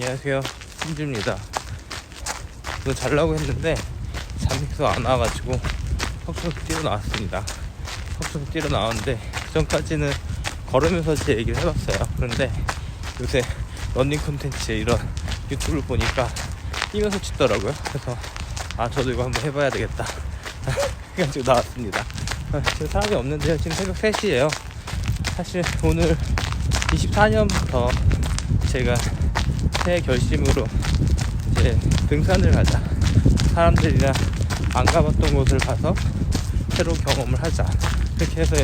안녕하세요. 신주입니다. 이거 잘라고 했는데 잠에서 안 와가지고 턱턱 뛰어 나왔습니다. 턱턱 뛰어 나왔는데 그 전까지는 걸으면서 제 얘기를 해봤어요. 그런데 요새 런닝 콘텐츠 이런 유튜브를 보니까 뛰면서 찍더라고요. 그래서 아 저도 이거 한번 해봐야 되겠다. 해가지고 나왔습니다. 아, 지금 사람이 없는데요. 지금 새벽 3시예요. 사실 오늘 24년부터 제가 새 결심으로 이제 등산을 가자. 사람들이랑 안 가봤던 곳을 가서 새로운 경험을 하자. 그렇게 해서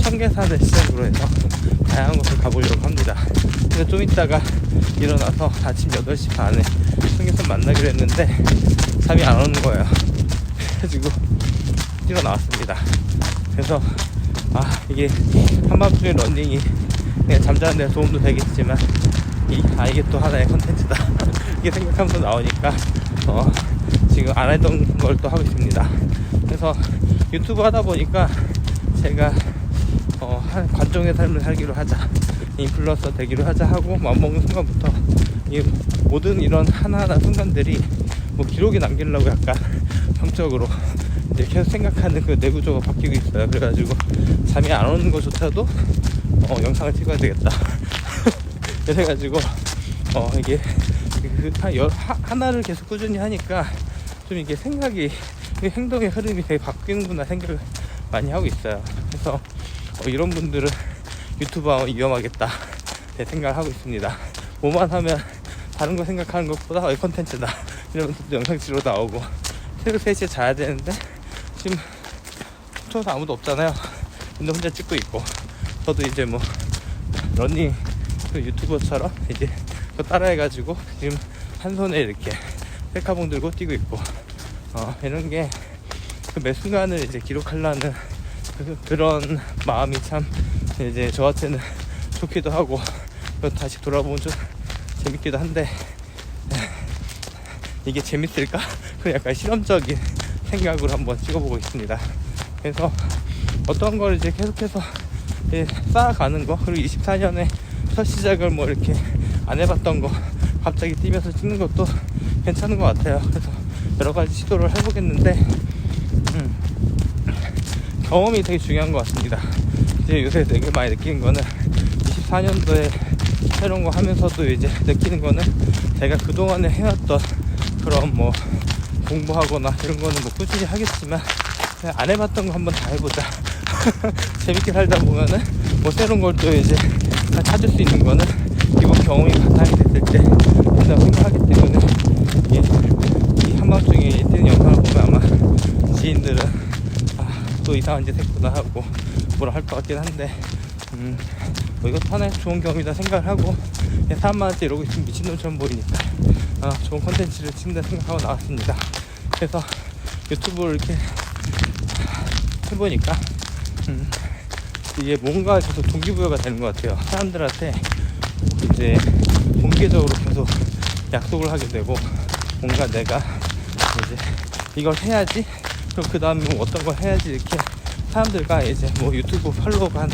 청계산을 시작으로 해서 다양한 곳을 가보려고 합니다. 그래서 좀 이따가 일어나서 아침 8시 반에 청계산 만나기로 했는데 잠이 안 오는 거예요. 그래가지고 뛰어 나왔습니다. 그래서 아 이게 한밤중에 런닝이 그냥 잠자는 데 도움도 되겠지만 이, 아 이게 또 하나의 컨텐츠다. 이게 생각하면서 나오니까 어 지금 안 했던 걸 또 하고 있습니다. 그래서 유튜브 하다 보니까 제가 어, 한 관종의 삶을 살기로 하자. 인플루언서 되기로 하자 하고 마음먹는 순간부터 이 모든 이런 하나하나 순간들이 뭐 기록에 남기려고 약간 성적으로 이제 계속 생각하는 그 내구조가 바뀌고 있어요. 그래가지고 잠이 안 오는 것조차도 어, 영상을 찍어야 되겠다 그래가지고 어 이게 그, 한 열, 하, 하나를 계속 꾸준히 하니까 좀 이게 생각이 이 행동의 흐름이 되게 바뀌는구나 생각을 많이 하고 있어요. 그래서 어, 이런 분들은 하면 위험하겠다. 제 생각을 하고 있습니다. 뭐만 하면 다른 거 생각하는 것보다 어, 컨텐츠다. 이러면서 또 영상 찍으러 나오고. 새벽 3시에 자야 되는데 지금 초에서 아무도 없잖아요. 근데 혼자 찍고 있고. 저도 이제 뭐 러닝 그 유튜버처럼 이제 따라해가지고 지금 한 손에 이렇게 셀카봉 들고 뛰고 있고 어, 이런 게 그 매 순간을 이제 기록하려는 그, 그런 마음이 참 이제 저한테는 좋기도 하고 또 다시 돌아보면 좀 재밌기도 한데 이게 재밌을까? 그 약간 실험적인 생각으로 한번 찍어보고 있습니다. 그래서 어떤 걸 이제 계속해서 예, 쌓아가는 거 그리고 24년에 첫 시작을 뭐 이렇게 안 해봤던 거 갑자기 뛰면서 찍는 것도 괜찮은 것 같아요. 그래서 여러 가지 시도를 해보겠는데 음, 경험이 되게 중요한 것 같습니다. 이제 요새 되게 많이 느끼는 거는 24년도에 새로운 거 하면서도 이제 느끼는 거는 제가 그동안에 해왔던 그런 뭐 공부하거나 이런 거는 뭐 꾸준히 하겠지만 안 해봤던 거 한번 다 해보자. 재밌게 살다 보면은 뭐 새로운 걸 또 이제 다 찾을 수 있는 거는 이번 경험이 바탕이 됐을 때 된다고 생각하기 때문에 이, 이 한밤중에 뜨는 영상을 보면 아마 지인들은 아, 또 이상한 짓 했구나 하고 뭐라 할 것 같긴 한데 음, 뭐 이것도 하나의 좋은 경험이다 생각을 하고 그냥 사람한테 이러고 있으면 미친놈처럼 보이니까 아, 좋은 컨텐츠를 찍는다 생각하고 나왔습니다. 그래서 유튜브를 이렇게 해보니까 음, 이게 뭔가 계속 동기부여가 되는 것 같아요. 사람들한테 이제 공개적으로 계속 약속을 하게 되고 뭔가 내가 이제 이걸 해야지 그럼 그 다음에 뭐 어떤 걸 해야지 이렇게 사람들과 이제 뭐 유튜브 팔로워가 한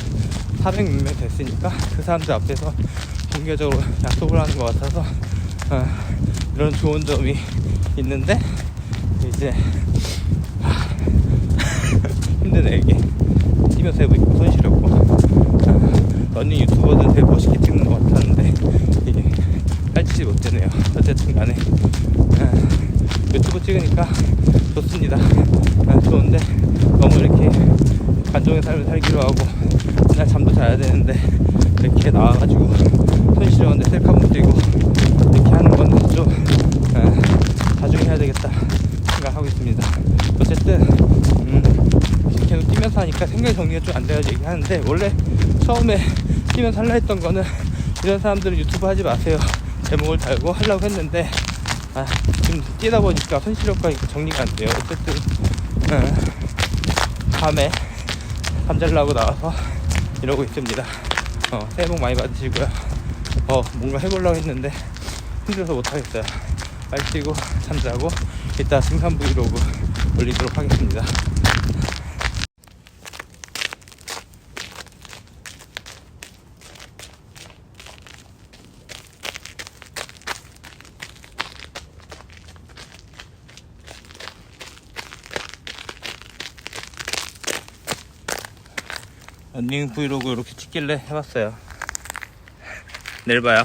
400명 됐으니까 그 사람들 앞에서 공개적으로 약속을 하는 것 같아서 어, 이런 좋은 점이 있는데 이제 하, 힘드네 이게 뛰면서 해보니까 아, 러닝 유튜버들은 되게 멋있게 찍는 것 같았는데 이게 깔치지 못되네요. 어쨌든 간에. 아, 유튜브 찍으니까 좋습니다. 아, 좋은데 너무 이렇게 관종의 삶을 살기로 하고 맨날 잠도 자야 되는데 이렇게 나와가지고 손실없는데 셀카봉 뛰고 이렇게 하는 건좀 아, 나중에 해야 되겠다 생각하고 있습니다 어쨌든 음, 하니까 생각 정리가 좀 안 돼가지고 얘기하는데 원래 처음에 뛰면서 할라 했던 거는 이런 사람들은 유튜브 하지 마세요. 제목을 달고 하려고 했는데 아, 지금 뛰다 보니까 손실효과 정리가 안 돼요. 어쨌든 음, 밤에 잠잘라고 나와서 이러고 있습니다. 어, 새해 복 많이 받으시고요. 어, 뭔가 해보려고 했는데 힘들어서 못하겠어요. 빨리 뛰고 잠자고 이따 등산 브이로그 올리도록 하겠습니다 런닝 브이로그 이렇게 찍길래 해봤어요. 내일 봐요.